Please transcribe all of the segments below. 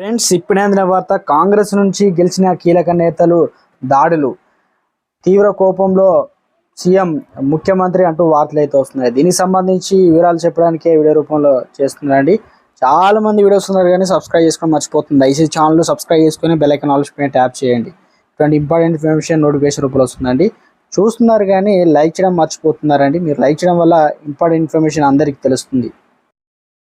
Friends ఇప్పుడే వార్త కాంగ్రెస్ నుంచి గెలిచిన కీలక నేతలు దాడులు. తీవ్ర కోపంలో సీఎం ముఖ్యమంత్రి అంటూ వార్తలు అయితే వస్తున్నాయి. దీనికి సంబంధించి వివరాలు చెప్పడానికే వీడియో రూపంలో చేస్తున్నారండి చాలా మంది వీడియోస్ ఉన్నారు కానీ సబ్స్క్రైబ్ చేసుకొని మర్చిపోతుంది. దయచేసి ఛానల్ సబ్స్క్రైబ్ చేసుకొని బెల్ ఐకాన్ ఆల్స్ పైన ట్యాప్ చేయండి. ఇటువంటి ఇంపార్టెంట్ ఇన్ఫర్మేషన్ నోటిఫికేషన్ రూపంలో వస్తుందండి. చూస్తున్నారు కానీ లైక్ చేయడం మర్చిపోతున్నారండి. మీరు లైక్ చేయడం వల్ల ఇంపార్టెంట్ ఇన్ఫర్మేషన్ అందరికీ తెలుస్తుంది.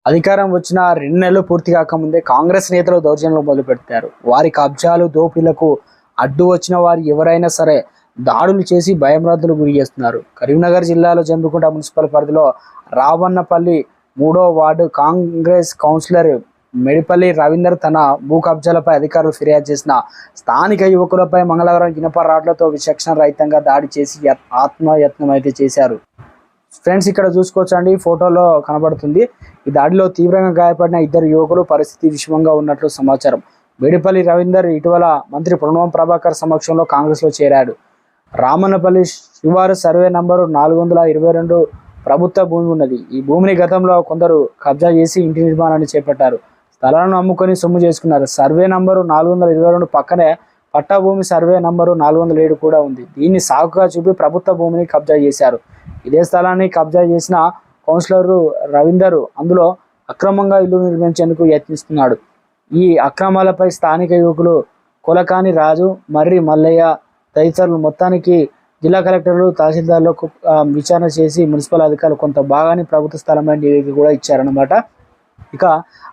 అధికారం వచ్చిన రెండు నెలలు పూర్తి కాకముందే కాంగ్రెస్ నేతలు దౌర్జన్యం మొదలు పెడతారు వారి కబ్జాలు దోపిలకు అడ్డు వచ్చిన వారు ఎవరైనా సరే దాడులు చేసి భయభ్రాంతులు గురి చేస్తున్నారు. కరీంనగర్ జిల్లాలో జంబికుంట మున్సిపల్ పరిధిలో రావన్నపల్లి మూడో ward congress councillor Medipalli Ravinder తన భూ కబ్జాలపై అధికారులు ఫిర్యాదు చేసిన స్థానిక యువకులపై మంగళవారం ఇనప రాడ్లతో విచక్షణ రహితంగా దాడి చేసి యత్- ఆత్మయత్నం అయితే చేశారు. ఫ్రెండ్స్ ఇక్కడ చూసుకోవచ్చండి. ఫోటోలో కనబడుతుంది. ఈ దాడిలో తీవ్రంగా గాయపడిన ఇద్దరు యువకులు పరిస్థితి విషమంగా ఉన్నట్లు సమాచారం. మేడిపల్లి రవీందర్ ఇటీవల మంత్రి ప్రణవం ప్రభాకర్ సమక్షంలో కాంగ్రెస్లో చేరాడు. రామన్నపల్లి శివారు సర్వే నంబరు నాలుగు వందల ఇరవై రెండు ప్రభుత్వ భూమి ఉన్నది. ఈ భూమిని గతంలో కొందరు కబ్జా చేసి ఇంటి నిర్మాణాన్ని చేపట్టారు. స్థలాలను అమ్ముకొని సొమ్ము చేసుకున్నారు. సర్వే నంబరు నాలుగు వందల ఇరవై రెండు పక్కనే పట్టా భూమి సర్వే నంబరు నాలుగు వందల ఏడు కూడా ఉంది. దీన్ని సాకుగా చూపి ప్రభుత్వ భూమిని కబ్జా చేశారు. ఇదే స్థలాన్ని కబ్జా చేసిన కౌన్సిలర్ రవీందర్ అందులో అక్రమంగా ఇల్లు నిర్మించేందుకు యత్నిస్తున్నాడు. ఈ అక్రమాలపై స్థానిక యువకులు కులకాని రాజు మర్రి మల్లయ్య తదితరులు మొత్తానికి జిల్లా కలెక్టర్లు తహసీల్దార్లకు విచారణ చేసి మున్సిపల్ అధికారులు కొంత భాగాన్ని ప్రభుత్వ స్థలమైన నివేదిక కూడా ఇచ్చారనమాట ఇక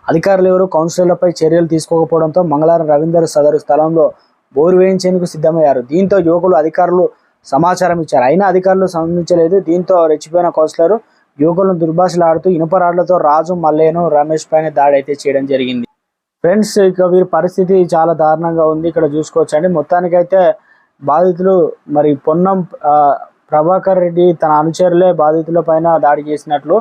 అధికారులు ఎవరు కౌన్సిలర్లపై చర్యలు తీసుకోకపోవడంతో మంగళవారం రవీందర్ సదరు స్థలంలో బోరు వేయించేందుకు సిద్ధమయ్యారు. దీంతో యువకులు అధికారులు సమాచారం ఇచ్చారు. అయినా అధికారులు స్పందించలేదు. దీంతో రెచ్చిపోయిన కౌన్సిలర్ యువకులను దుర్భాషలాడుతూ ఇనుప రాడ్లతో రాజు మల్లేను రమేష్ పైన దాడి అయితే చేయడం జరిగింది. ఫ్రెండ్స్ ఇక వీరి పరిస్థితి చాలా దారుణంగా ఉంది. ఇక్కడ చూసుకోవచ్చండి. మొత్తానికైతే బాధితులు మరి పొన్నం ప్రభాకర్ రెడ్డి తన అనుచరులే బాధితుల పైన దాడి చేసినట్లు.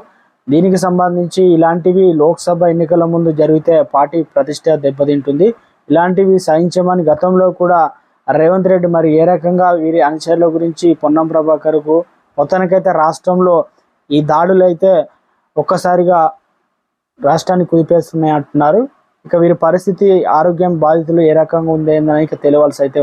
దీనికి సంబంధించి ఇలాంటివి లోక్సభ ఎన్నికల ముందు జరిగితే పార్టీ ప్రతిష్ట దెబ్బతింటుంది. ఇలాంటివి సహించమని గతంలో కూడా రేవంత్ రెడ్డి మరి ఏ రకంగా వీరి అనుచరుల గురించి పొన్నం ప్రభాకర్కు మొత్తానికైతే రాష్ట్రంలో ఈ దాడులు అయితే ఒక్కసారిగా రాష్ట్రాన్ని కుదిపేస్తున్నాయి అంటున్నారు. ఇక వీరి పరిస్థితి ఆరోగ్యం బాధితులు ఏ రకంగా ఉంది ఏందని ఇక తెలియవలసి అయితే